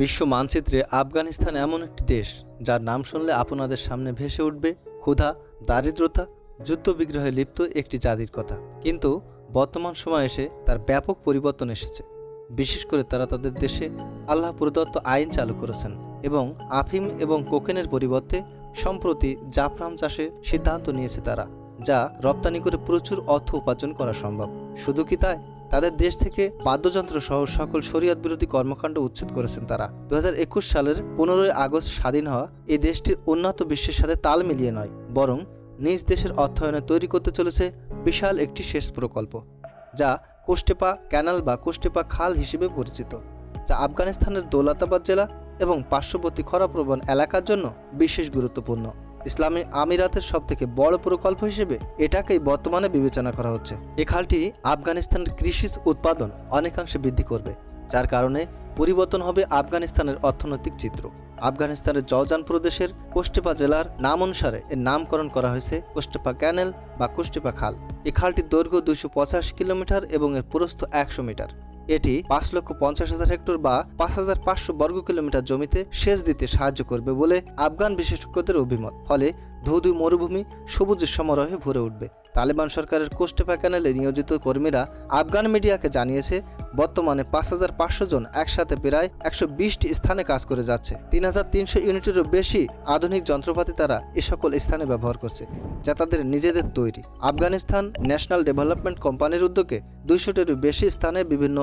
বিশ্ব মানচিত্রে আফগানিস্তান এমন একটি দেশ, যার নাম শুনলে আপনাদের সামনে ভেসে উঠবে ক্ষুধা, দারিদ্রতা, যুদ্ধবিগ্রহে লিপ্ত একটি জাতির কথা। কিন্তু বর্তমান সময়ে এসে তার ব্যাপক পরিবর্তন এসেছে। বিশেষ করে তারা তাদের দেশে আল্লাহ প্রদত্ত আইন চালু করেছেন এবং আফিম এবং কোকেনের পরিবর্তে সম্প্রতি জাফরাম চাষে সিদ্ধান্ত নিয়েছে তারা, যা রপ্তানি করে প্রচুর অর্থ উপার্জন করা সম্ভব। শুধু কি তাই? তাদের দেশ থেকে বাদ্যযন্ত্র সহ সকল শরীয়ত বিরোধী কর্মকাণ্ড উচ্ছেদ করেছেন তারা। দু হাজার একুশ সালের পনেরোই আগস্ট স্বাধীন হওয়া এই দেশটির উন্নত বিশ্বের সাথে তাল মিলিয়ে নয়, বরং নিজ দেশের অর্থায়নে তৈরি করতে চলেছে বিশাল একটি শেষ প্রকল্প, যা কোস্টেপা ক্যানাল বা কোস্টেপা খাল হিসেবে পরিচিত, যা আফগানিস্তানের দৌলতাবাদ জেলা এবং পার্শ্ববর্তী খরাপ্রবণ এলাকার জন্য বিশেষ গুরুত্বপূর্ণ। ইসলামী আমিরাতের সবথেকে বড় প্রকল্প হিসেবে এটাকেই বর্তমানে বিবেচনা করা হচ্ছে। এই খালটি আফগানিস্তানের কৃষি উৎপাদন অনেকাংশে বৃদ্ধি করবে, যার কারণে পরিবর্তন হবে আফগানিস্তানের অর্থনৈতিক চিত্র। আফগানিস্তানের জওজান প্রদেশের কোস্টেপা জেলার নাম অনুসারে এর নামকরণ করা হয়েছে কোষ্টেপা ক্যানেল বা কোস্টেপা খাল। এই খালটির দৈর্ঘ্য পঁচাশি কিলোমিটার এবং এর প্রস্থ একশো মিটার। এটি পাঁচ লক্ষ পঞ্চাশ হাজার হেক্টর বা পাঁচ হাজার পাঁচশো বর্গ কিলোমিটার জমিতে সেচ দিতে সাহায্য করবে বলে আফগান বিশেষজ্ঞদের অভিমত। ফলে ধৌধু মরুভূমি সবুজ সমারোহে ভরে উঠবে। তালেবান সরকারের কোস্টেপা ক্যানেলে নিয়োজিত কর্মীরা আফগান মিডিয়াকে জানিয়েছে, বর্তমানে পাঁচ হাজার পাঁচশো জন একসাথে প্রায় একশো বিশটি স্থানে কাজ করে যাচ্ছে। তিন হাজার তিনশো ইউনিটেরও বেশি আধুনিক যন্ত্রপাতি তারা এ সকল স্থানে ব্যবহার করছে, যা তাদের নিজেদের তৈরি। আফগানিস্তান ন্যাশনাল ডেভেলপমেন্ট কোম্পানির উদ্যোগে দুইশোটিরও বেশি স্থানে বিভিন্ন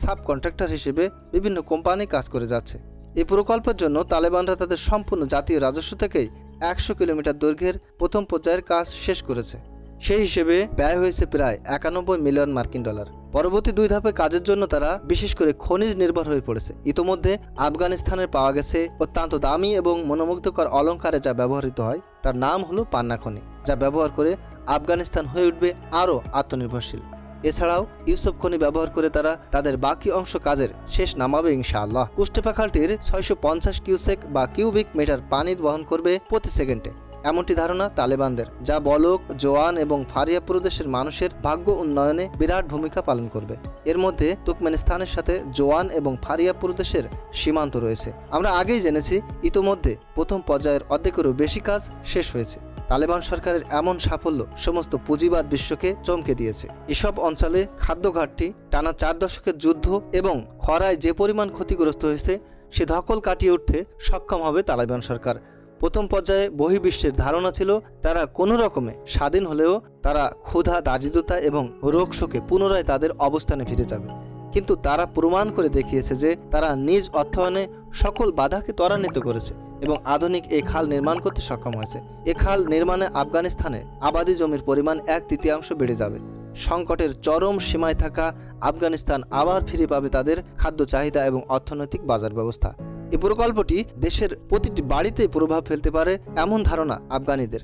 সাব কন্ট্রাক্টর হিসেবে বিভিন্ন কোম্পানি কাজ করে যাচ্ছে। এই প্রকল্পের জন্য তালেবানরা তাদের সম্পূর্ণ জাতীয় রাজস্ব থেকেই একশো কিলোমিটার দৈর্ঘ্যের প্রথম পর্যায়ের কাজ শেষ করেছে। সেই হিসেবে ব্যয় হয়েছে প্রায় একানব্বই মিলিয়ন মার্কিন ডলার। পরবর্তী দুই ধাপে কাজের জন্য তারা বিশেষ করে খনিজ নির্ভর হয়ে পড়েছে। ইতোমধ্যে আফগানিস্তানের পাওয়া গেছে অত্যন্ত দামি এবং মনোমুগ্ধকর অলঙ্কারে যা ব্যবহৃত হয়, তার নাম হলো পান্না খনি, যা ব্যবহার করে আফগানিস্তান হয়ে উঠবে আরও আত্মনির্ভরশীল। এছাড়াও ইউসুফ খনি ব্যবহার করে তারা তাদের বাকি অংশ কাজের শেষ নামাবে ইনশাআল্লাহ। কুষ্টেপা খালটির ছয়শো পঞ্চাশ কিউসেক বা কিউবিক মিটার পানি বহন করবে প্রতি সেকেন্ডে। এমনটি ধারণা তালেবানদের, যা বলক, জোয়ান এবং ফারিয়া প্রদেশের মানুষের ভাগ্য উন্নয়নে বিরাট ভূমিকা পালন করবে। এর মধ্যে তুর্কমেনিস্তানের সাথে জোয়ান এবং ফারিয়া প্রদেশের সীমান্ত রয়েছে। আমরা আগেই জেনেছি, ইতোমধ্যে প্রথম পর্যায়ের অর্ধেকেরও বেশি কাজ শেষ হয়েছে। তালেবান সরকারের এমন সাফল্য সমস্ত পুঁজিবাদ বিশ্বকে চমকে দিয়েছে। এসব অঞ্চলে খাদ্য ঘাটতি, টানা চার দশকের যুদ্ধ এবং খরায় যে পরিমাণ ক্ষতিগ্রস্ত হয়েছে, সে ধকল কাটিয়ে উঠতে সক্ষম হবে তালেবান সরকার। প্রথম পর্যায়ে বহির্বিশ্বের ধারণা ছিল, তারা কোনো রকমে স্বাধীন হলেও তারা ক্ষুধা, দারিদ্রতা এবং রোগ শোকে পুনরায় তাদের অবস্থানে ফিরে যাবে। কিন্তু তারা প্রমাণ করে দেখিয়েছে যে তারা নিজ অর্থায়নে সকল বাধাকে ত্বরান্বিত করেছে। এবং আধুনিক এই খাল নির্মাণ করতে সক্ষম হয়েছে। এ খাল নির্মাণে আফগানিস্তানে আবাদি জমির পরিমাণ এক তৃতীয়াংশ বেড়ে যাবে। সংকটের চরম সীমায় থাকা আফগানিস্তান আবার ফিরে পাবে তাদের খাদ্য চাহিদা এবং অর্থনৈতিক বাজার ব্যবস্থা। এই প্রকল্পটি দেশের প্রতিটি বাড়িতে প্রভাব ফেলতে পারে এমন ধারণা আফগানিদের।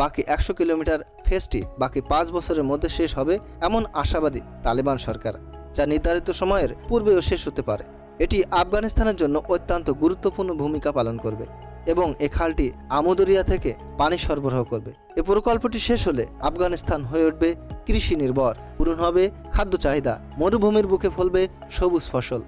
বাকি একশো কিলোমিটার ফেসটি বাকি পাঁচ বছরের মধ্যে শেষ হবে এমন আশাবাদী তালেবান সরকার, যা নির্ধারিত সময়ের পূর্বেও শেষ হতে পারে। এটি আফগানিস্তানের জন্য অত্যন্ত গুরুত্বপূর্ণ ভূমিকা পালন করবে এবং এ খালটি আমোদরিয়া থেকে পানি সরবরাহ করবে। এ প্রকল্পটি শেষ হলে আফগানিস্তান হয়ে উঠবে কৃষি নির্ভর, পূরণ হবে খাদ্য চাহিদা, মরুভূমির বুকে ফলবে সবুজ ফসল।